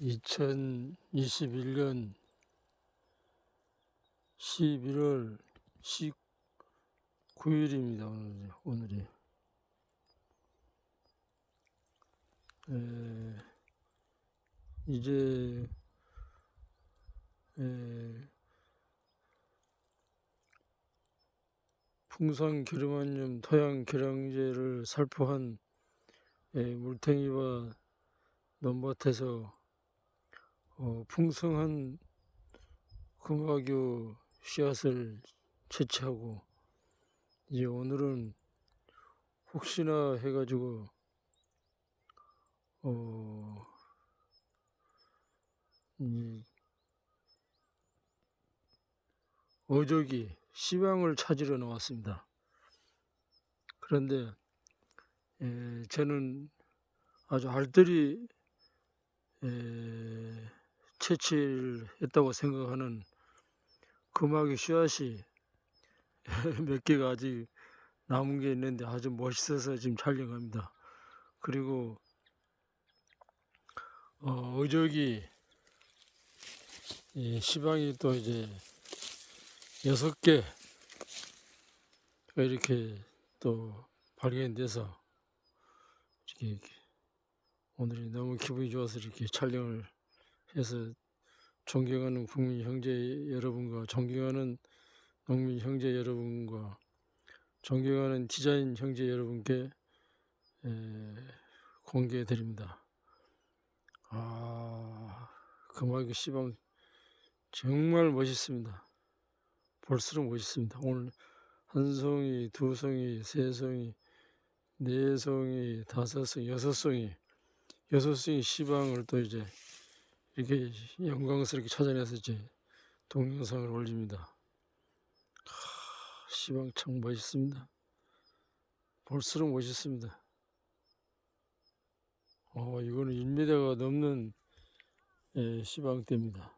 2021년 11월 19일입니다. 오늘, 오늘이. 에, 이제, 에, 풍산 기름환염 토양 계량제를 살포한 에, 물탱이와 논밭에서 어, 풍성한 금화교 씨앗을 채취하고 이제 오늘은 혹시나 해가지고 어, 이 어저기 시방을 찾으러 나왔습니다. 그런데 에, 저는 아주 알뜰히 에, 채취를 했다고 생각하는 금화기 씨앗이 몇 개가 아직 남은 게 있는데 아주 멋있어서 지금 촬영합니다. 그리고 어, 어저기 이 시방이 또 이제 여섯 개 이렇게 또 발견돼서 이렇게 오늘이 너무 기분이 좋아서 이렇게 촬영을 해서 존경하는 국민 형제 여러분과 존경하는 농민 형제 여러분과 존경하는 디자인 형제 여러분께 에, 공개해 드립니다. 아, 금화기 시방 정말 멋있습니다. 볼수록 멋있습니다. 오늘 한 송이, 두 송이, 세 송이, 네 송이, 다섯 송이, 여섯 송이, 여섯 송이 시방을 또 이제 이렇게 영광스럽게 찾아내서 이제 동영상을 올립니다. 하, 시방 참 멋있습니다. 볼수록 멋있습니다. 어, 이거는 1m가 넘는 예, 시방대입니다.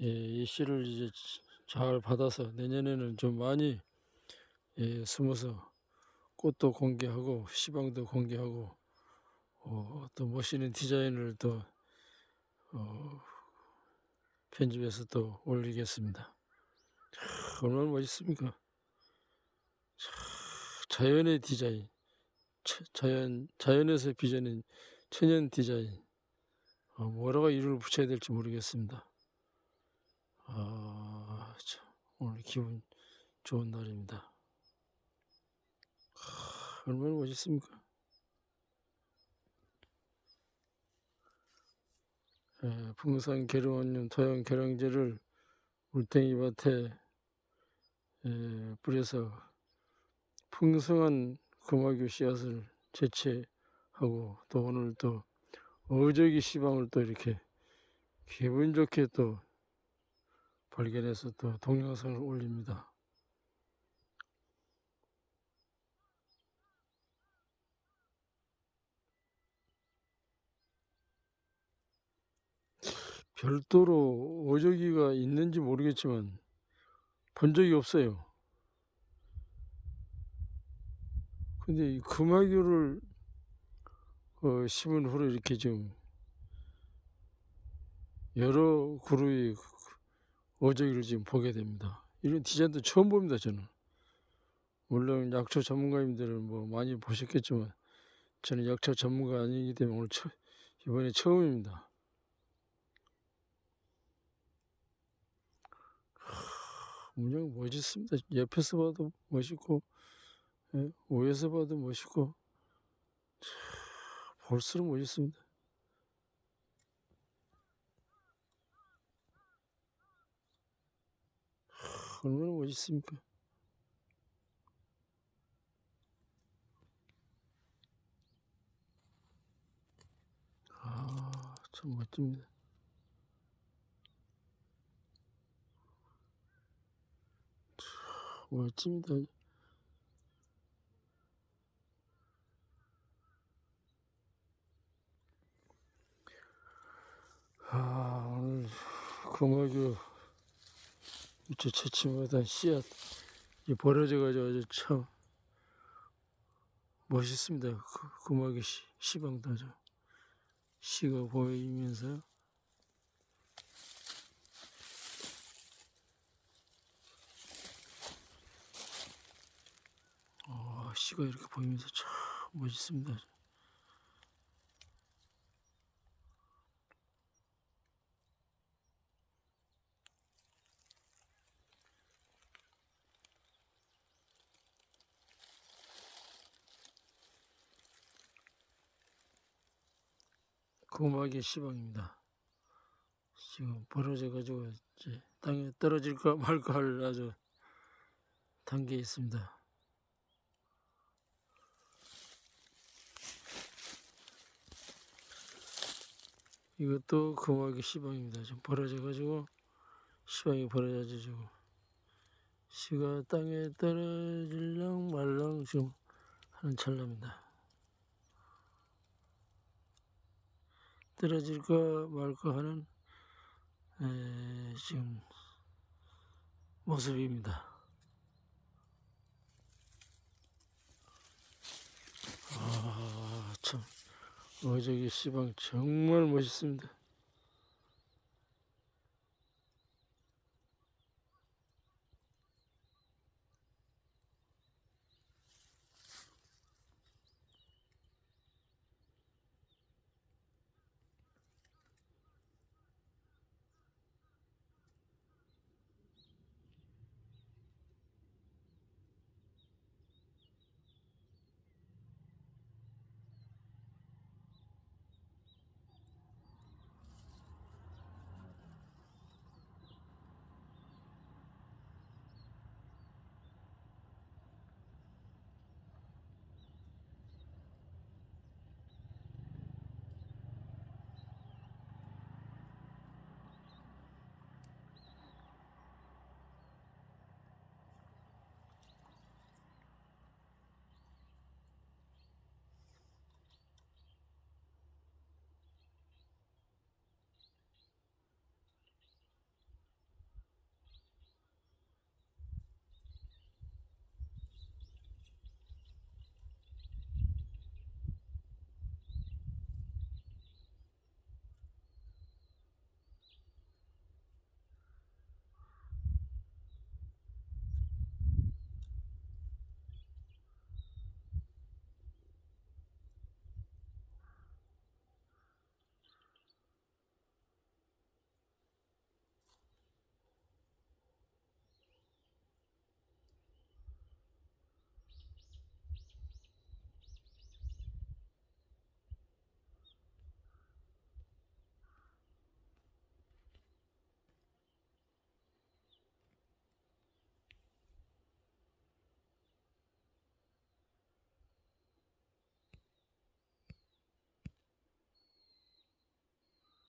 예, 이 씨를 이제 잘 받아서 내년에는 좀 많이 예, 숨어서 꽃도 공개하고 시방도 공개하고 어, 또 멋있는 디자인을 또 어, 편집해서 또 올리겠습니다. 참, 얼마나 멋있습니까? 참, 자연의 디자인, 자- 자연 자연에서 빚어낸 천연 디자인. 어, 뭐라고 이름을 붙여야 될지 모르겠습니다. 아, 참, 오늘 기분 좋은 날입니다. 하, 얼마나 멋있습니까? 예, 풍산 계룡원용 토양 계량제를 물탱이 밭에 예, 뿌려서 풍성한 금화교 씨앗을 채취하고 또 오늘 또 어저기 시방을 또 이렇게 기분 좋게 또 발견해서 또 동영상을 올립니다. 별도로 어저기가 있는지 모르겠지만 본 적이 없어요. 근데 이 금화교를 어, 심은 후로 이렇게 좀 여러 그루의 어저기를 지금 보게 됩니다. 이런 디자인도 처음 봅니다, 저는. 물론 약초 전문가님들은 뭐 많이 보셨겠지만 저는 약초 전문가 아니기 때문에 오늘 처, 이번에 처음입니다. 문양 멋있습니다. 옆에서 봐도 멋있고 예, 위에서 봐도 멋있고 참, 볼수록 멋있습니다. 하, 얼마나 멋있습니까? 아, 참 멋집니다. 멋집니다. 아, 오늘 금화교 이제 채취마다 씨앗 이 버려져가지고 아주 참 멋있습니다. 그 금화교 시, 시방도 아주 씨가 보이면서 어, 씨가 이렇게 보이면서 참 멋있습니다. 고막의 시방입니다. 지금 벌어져 가지고 이제 땅에 떨어질까 말까 할 아주 단계에 있습니다. 이것도 고막의 시방입니다. 지금 벌어져 가지고 시방이 벌어져가지고 씨가 땅에 떨어질랑 말랑 지금 하는 찰나입니다. 떨어질까 말까 하는 에, 지금 모습입니다. 아, 참, 어 저기 시방 정말 멋있습니다.